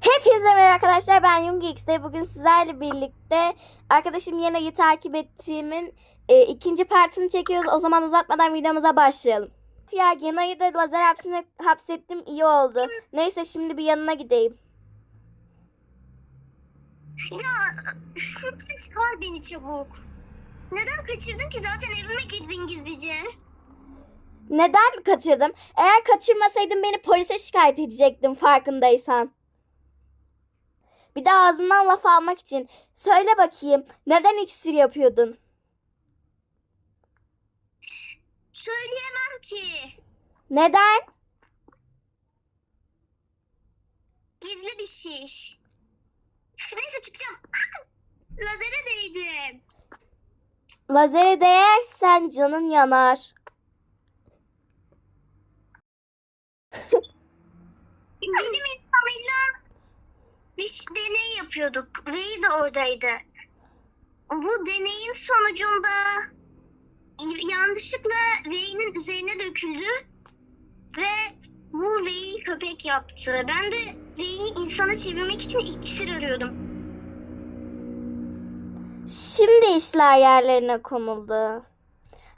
Hepinize merhaba arkadaşlar ben Young X'te bugün sizlerle birlikte arkadaşım Yena'yı takip ettiğimin e, ikinci partını çekiyoruz. O zaman uzatmadan videomuza başlayalım. Ya Yena'yı da lazer hapsine hapsettim iyi oldu. Neyse şimdi bir yanına gideyim. Ya şuradan çıkar beni çabuk. Neden kaçırdın ki zaten evime girdin gizlice? Neden mi kaçırdım? Eğer kaçırmasaydım beni polise şikayet edecektim farkındaysan. Bir de ağzından laf almak için. Söyle bakayım neden iksir yapıyordun? Söyleyemem ki. Neden? Gizli bir şey. Neyse çıkacağım. Lazere değdim. Lazere değersen canın yanar. Benim insanıyla bir deney yapıyorduk. Ray de oradaydı. Bu deneyin sonucunda yanlışlıkla Ray'nin üzerine döküldü ve bu Ray'i köpek yaptı. Ben de Ray'i insana çevirmek için iksir arıyordum. Şimdi işler yerlerine konuldu.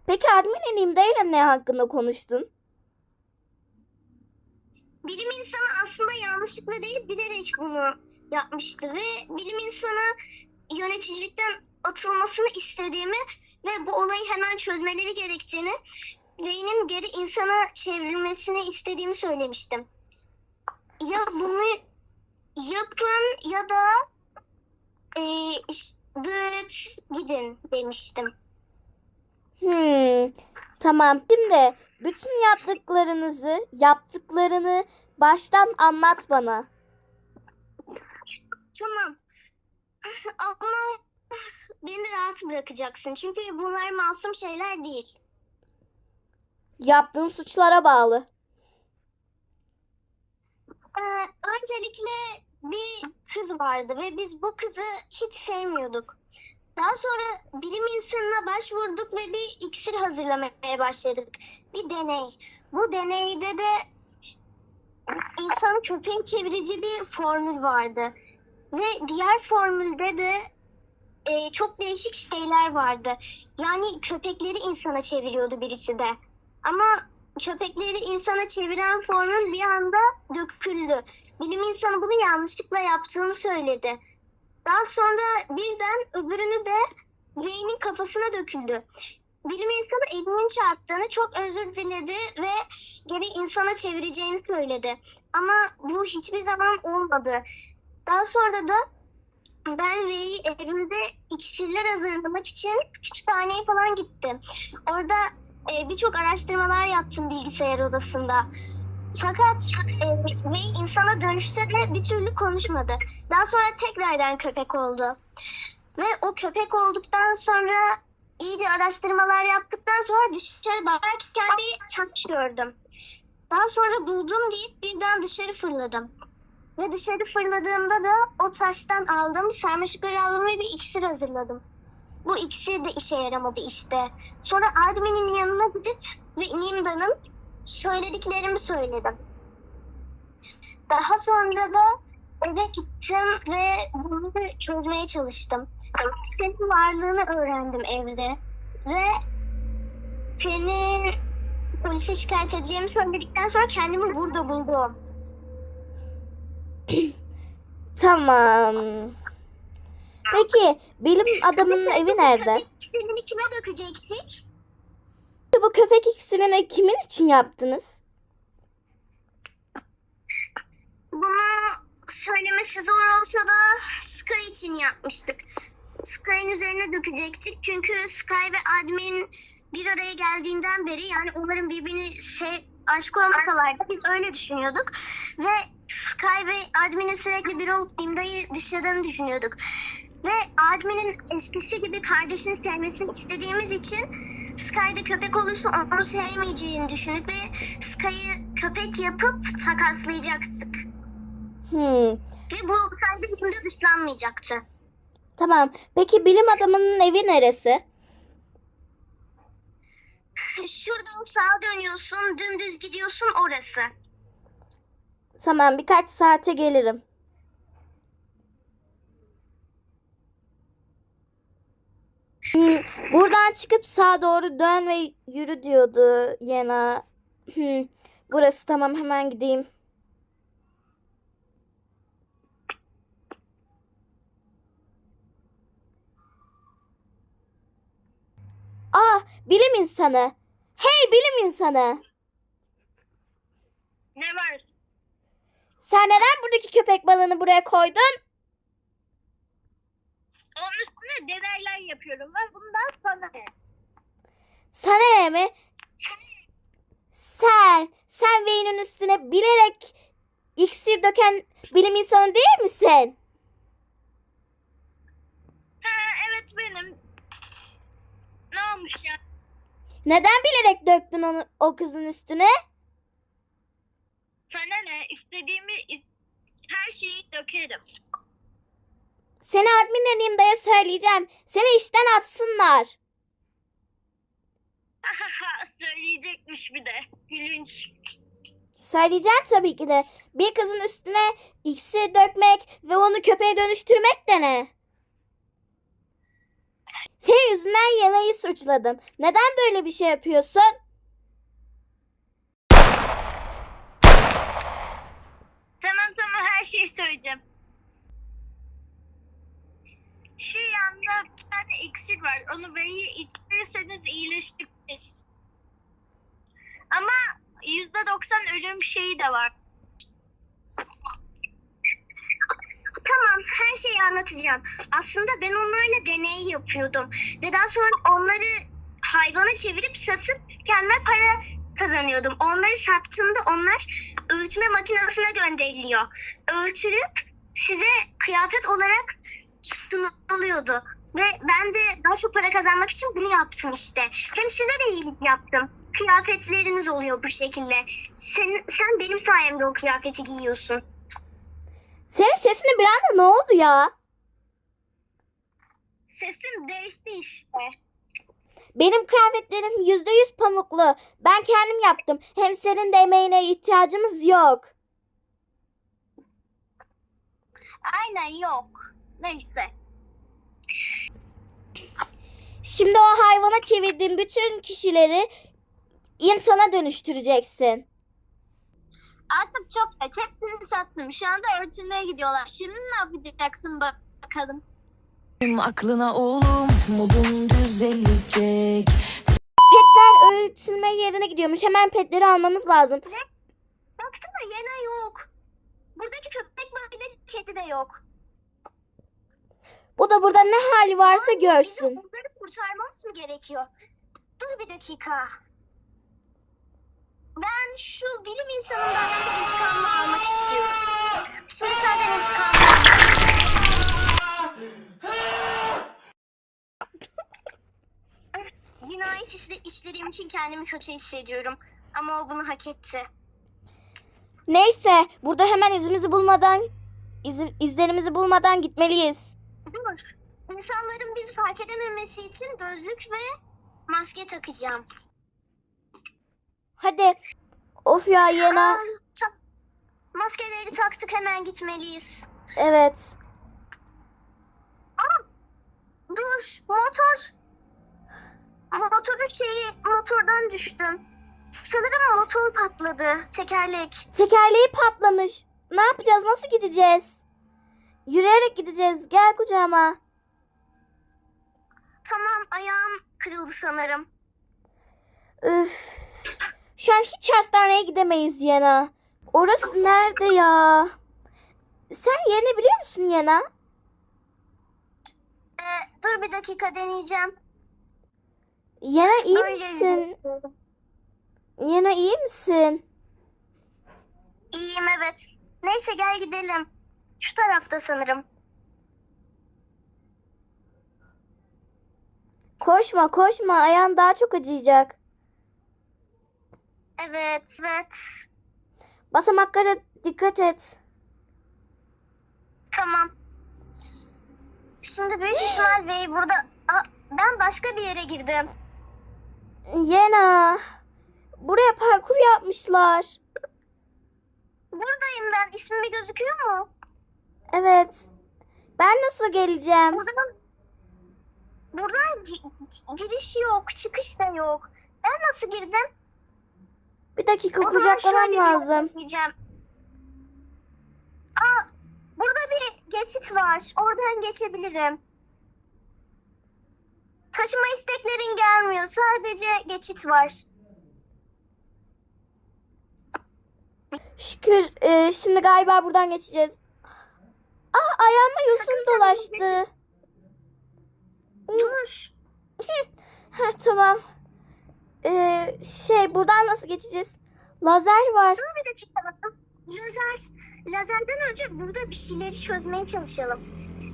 Peki admin elimdeyle ne hakkında konuştun? Bilim insanı aslında yanlışlıkla değil bilerek bunu yapmıştı ve bilim insanı yöneticilikten atılmasını istediğimi ve bu olayı hemen çözmeleri gerektiğini Rey'nin geri insana çevrilmesini istediğimi söylemiştim. Ya bunu yapın ya da e, dıt gidin demiştim. Hmm, tamam. Şimdi bütün yaptıklarınızı, yaptıklarını baştan anlat bana. Tamam. Ama beni rahat bırakacaksın. Çünkü bunlar masum şeyler değil. Yaptığın suçlara bağlı. Ee, öncelikle bir kız vardı ve biz bu kızı hiç sevmiyorduk. Daha sonra bilim insanına başvurduk ve bir iksir hazırlamaya başladık. Bir deney. Bu deneyde de insanı köpeğe çevirici bir formül vardı. Ve diğer formülde de e, çok değişik şeyler vardı. Yani köpekleri insana çeviriyordu birisi de. Ama köpekleri insana çeviren formül bir anda döküldü. Bilim insanı bunu yanlışlıkla yaptığını söyledi. Daha sonra birden öbürünü de Ray'nin kafasına döküldü. Bilim insanı elinin çarptığını çok özür diledi ve geri insana çevireceğini söyledi. Ama bu hiçbir zaman olmadı. Daha sonra da ben Ray'i evimde iksirler hazırlamak için kütüphaneye falan gittim. Orada e, birçok araştırmalar yaptım bilgisayar odasında. Fakat e, Ray insana dönüşse de bir türlü konuşmadı. Daha sonra tekrardan köpek oldu. Ve o köpek olduktan sonra iyice araştırmalar yaptıktan sonra dışarı bakarken bir taş gördüm. Daha sonra buldum deyip birden dışarı fırladım. Ve dışarı fırladığımda da o taştan aldığım sarmaşıkları aldım bir iksir hazırladım. Bu iksir de işe yaramadı işte. Sonra adminin yanına gidip ve Nimda'nın söylediklerimi söyledim. Daha sonra da eve gittim ve bunu çözmeye çalıştım. Senin varlığını öğrendim evde. Ve seni polise şikayet edeceğimi söyledikten sonra kendimi burada buldum. Tamam. Peki bilim adamının evi nerede? köpek iksirini kime dökecektik? Bu köpek iksirini kimin için yaptınız? Bunu söylemesi zor olsa da Sky için yapmıştık. Sky'ın üzerine dökecektik. Çünkü Sky ve Admin bir araya geldiğinden beri yani onların birbirini şey, aşık olmasalardı biz öyle düşünüyorduk. Ve Sky ve Admin'in sürekli bir olup İmda'yı dışladığını düşünüyorduk. Ve Admin'in eskisi gibi kardeşini sevmesini istediğimiz için Sky'da köpek olursa onu sevmeyeceğini düşündük ve Sky'ı köpek yapıp takaslayacaktık. Hmm, Ve bu sayede içinde dışlanmayacaktı. tamam. Peki bilim adamının evi neresi? Şuradan sağa dönüyorsun, dümdüz gidiyorsun orası. Tamam, birkaç saate gelirim. Hmm, buradan çıkıp sağa doğru dön ve yürü diyordu Yena. Hmm, burası tamam hemen gideyim. Aa bilim insanı. Bilim insanı. Ne var? Sen neden buradaki köpek balığını buraya koydun? Onun üstüne deneyler yapıyorum ve bundan sonra ne? Sana ne mi? Sen, sen Wayne'in üstüne bilerek iksir döken bilim insanı değil misin? Ha evet benim. Ne olmuş ya? Neden bilerek döktün onu o kızın üstüne? Sana ne? İstediğimi is- her şeyi dökerim. Seni admin Nimda'ya söyleyeceğim. Seni işten atsınlar. Söyleyecekmiş bir de. Gülünç. Söyleyeceğim tabii ki de. Bir kızın üstüne iksir dökmek ve onu köpeğe dönüştürmek de ne? Senin yüzünden Yena'yı suçladım. Neden böyle bir şey yapıyorsun? Tamam tamam her şeyi söyleyeceğim. Şu yanda bir tane iksir var. Onu böyle içtirseniz iyileşebilir. Ama yüzde doksan ölüm şeyi de var. Tamam her şeyi anlatacağım. Aslında ben onlarla deney yapıyordum. Ve daha sonra onları hayvana çevirip satıp kendime para kazanıyordum. Onları sattığımda onlar öğütme makinesine gönderiliyor. Öğütülüp size kıyafet olarak sunuluyordu. Ve ben de daha çok para kazanmak için bunu yaptım işte. Hem size de iyilik yaptım. Kıyafetleriniz oluyor bu şekilde. Sen, sen benim sayemde o kıyafeti giyiyorsun. Senin sesine bir anda ne oldu ya? Sesim değişti işte. Benim kıyafetlerim yüzde yüz pamuklu. Ben kendim yaptım. Hem senin de emeğine ihtiyacımız yok. Aynen yok. Neyse. Şimdi o hayvana çevirdiğin bütün kişileri insana dönüştüreceksin. Artık çok geç. Hepsini sattım. Şu anda örtülmeye gidiyorlar. Şimdi ne yapacaksın bak- bakalım. Aklına oğlum modun düzelecek Petler öğütülme yerine gidiyormuş. Hemen petleri almamız lazım. Baksana yine yok. Buradaki köpek balığı da kedi de yok. Bu da burada ne hali varsa Bizim görsün. onları kurtarmamız mı gerekiyor? Dur bir dakika. Ben şu bilim insanından bir intikamımı almak istiyorum. Şimdi senden intikamımı Cinayet işle, işlediğim için kendimi kötü hissediyorum. Ama o bunu hak etti. Neyse burada hemen izimizi bulmadan iz- izlerimizi bulmadan gitmeliyiz. Dur. İnsanların bizi fark edememesi için gözlük ve maske takacağım. Hadi. Of ya Yena. Aa, ta- maskeleri taktık hemen gitmeliyiz. Evet. Aa, dur motor. Motorun şeyi motordan düştüm. Sanırım motor patladı. Tekerlek. Tekerleği patlamış. Ne yapacağız? Nasıl gideceğiz? Yürüyerek gideceğiz. Gel kucağıma. Tamam ayağım kırıldı sanırım. Üf. Şu an hiç hastaneye gidemeyiz Yena. Orası nerede ya? Sen yerini biliyor musun Yena? Ee, dur bir dakika deneyeceğim. Yena iyi Böyle misin? yürüyorum. Yena iyi misin? İyiyim evet. Neyse gel gidelim. Şu tarafta sanırım. Koşma koşma ayağın daha çok acıyacak. Evet evet. Basamaklara dikkat et. Tamam. Şimdi büyük ihtimal Bey burada... Aa, ben başka bir yere girdim. Yena. Buraya parkur yapmışlar. Buradayım ben. İsmimi gözüküyor mu? Evet. Ben nasıl geleceğim? Buradan... buradan gi- giriş yok, çıkış da yok. Ben nasıl girdim? Bir dakika O kucaklamam lazım. Aa, burada bir geçit var. Oradan geçebilirim. Taşıma isteklerin gelmiyor. Sadece geçit var. Şükür e, şimdi galiba buradan geçeceğiz. Aa ayağıma yosun dolaştı. Dur. Ha tamam. Ee, şey buradan nasıl geçeceğiz? Lazer var. Dur bir dakika bakın. Lazer. Lazerden önce burada bir şeyleri çözmeye çalışalım.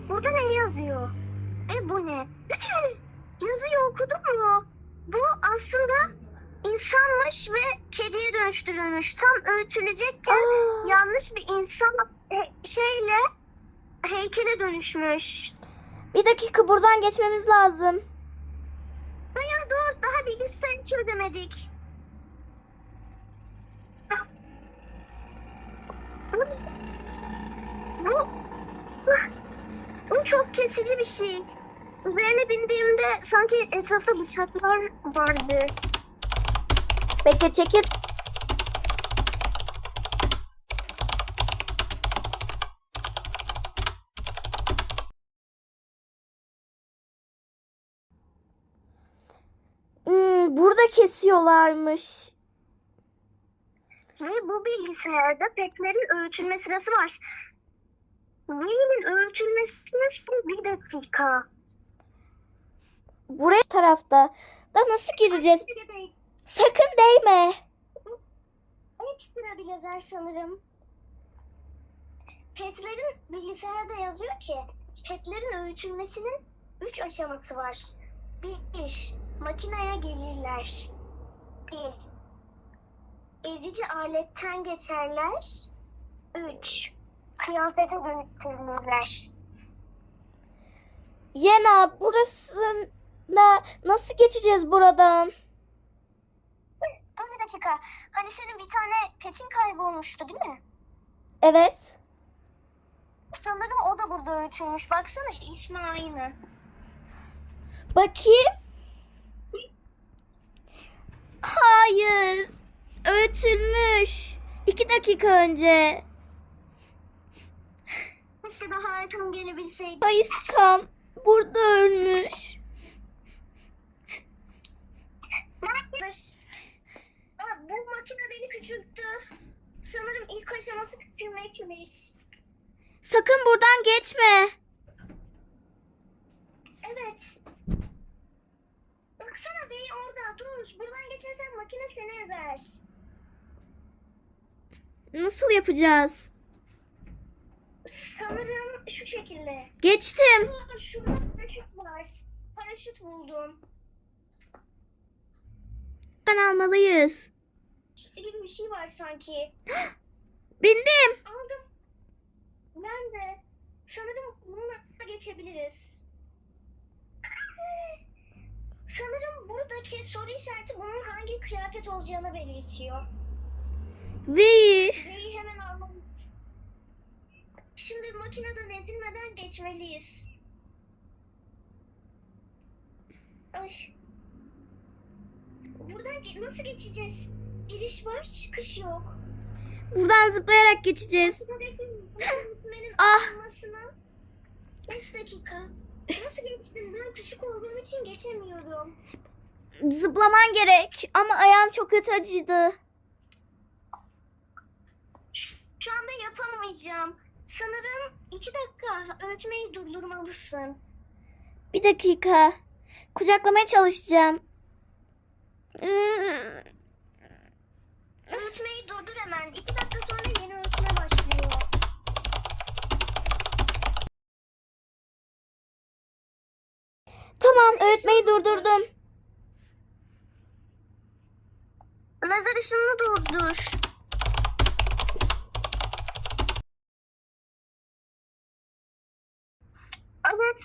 Burada ne yazıyor? E bu ne? Yazıyı okudun mu? Bu aslında insanmış ve kediye dönüştürülmüş. Tam öğütülecekken Aa, yanlış bir insan e, şeyle heykele dönüşmüş. bir dakika buradan geçmemiz lazım. Dur daha bilgisayarı çözemedik. Bu, bu çok kesici bir şey. Üzerine bindiğimde sanki etrafta bıçaklar vardı. Bekle çekil. kesiyorlarmış. Ve bu bilgisayarda petlerin ölçülme sırası var. Beynin ölçülmesine son bir dakika. Buraya tarafta. Da nasıl gireceğiz? Sakın değme. Ekstra bir yazar sanırım. Petlerin bilgisayarda yazıyor ki petlerin ölçülmesinin 3 aşaması var. 1 makinaya gelirler. Bir. Ezici aletten geçerler. Üç. Kıyafete dönüştürülürler. Yena burasında nasıl geçeceğiz buradan? Dur bir dakika. Hani senin bir tane petin kaybolmuştu değil mi? Evet. Sanırım o da burada ölçülmüş. Baksana ismi aynı. Bakayım. Hayır. Öğütülmüş. İki dakika önce. Keşke daha erken gelebilseydim. Ayıskam burada ölmüş. Aa, bu makine beni küçülttü. Sanırım ilk aşaması küçülmekmiş. Sakın buradan geçme. Evet. Baksana bey orada dur. Buradan geçersen makine seni ezer. Nasıl yapacağız? Sanırım şu şekilde. Geçtim. Dur şurada paraşüt var. Paraşüt buldum. Ben almalıyız. Bir şey var sanki. Bindim. Aldım. Ben de. Sanırım bununla geçebiliriz. Sanırım buradaki soru işareti bunun hangi kıyafet olacağını belirtiyor. Ve Neyi hemen almalıyız. Şimdi makineden ezilmeden geçmeliyiz. Ay. Buradan ge- nasıl geçeceğiz? Giriş var, çıkış yok. buradan zıplayarak geçeceğiz. Ah. almasına 5 dakika. Nasıl geçtim? Ben küçük olduğum için geçemiyorum. Zıplaman gerek ama ayağım çok kötü acıdı. Şu anda yapamayacağım. Sanırım 2 dakika ölçmeyi durdurmalısın. Bir dakika. Kucaklamaya çalışacağım. Ölçmeyi durdur hemen. 2 dakika sonra yeni Tamam öğretmeyi durdurdum. Lazer ışınını durdur. Evet.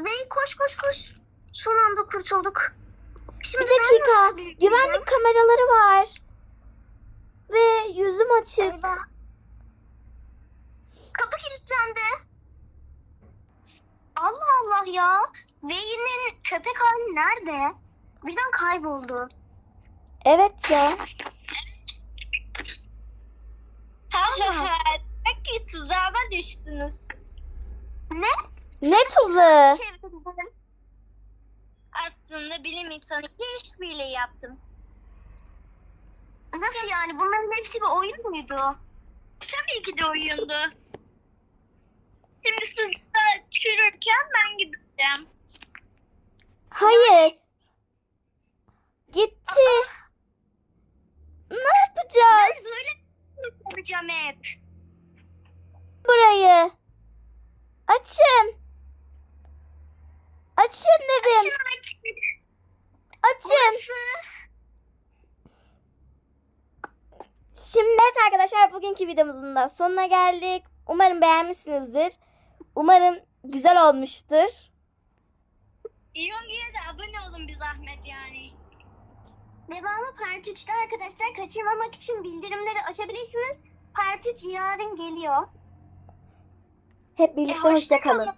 Ve koş koş koş. Son anda kurtulduk. Şimdi Bir dakika. Güvenlik kameraları var. Ve yüzüm açık. Eyvah. Kapı kilitlendi. Allah Allah ya. Vey'nin köpek hali nerede? Birden kayboldu. Evet ya. Belki tuzağa düştünüz. Ne? Ne tuzu? Çevirdim. Aslında bilim insanı işbirliği yaptım. Nasıl yani? Bunların hepsi bir oyun muydu? Tabii ki de oyundu. Şimdi sınıfta çürürken ben gideceğim. Hayır. Gitti. Ne yapacağız? Böyle yapacağım hep. Burayı. Açın. Açın dedim. Açın Açın. Burası. Şimdi evet arkadaşlar bugünkü videomuzun da sonuna geldik. Umarım beğenmişsinizdir. Umarım güzel olmuştur. İyongi'ye de abone olun bir zahmet yani. Devamı Part 3'te arkadaşlar kaçırmamak için bildirimleri açabilirsiniz. Part 3 yarın geliyor. Hep birlikte hoşça kalın.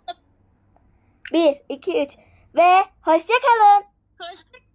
1, 2, 3 ve hoşça kalın. Hoşça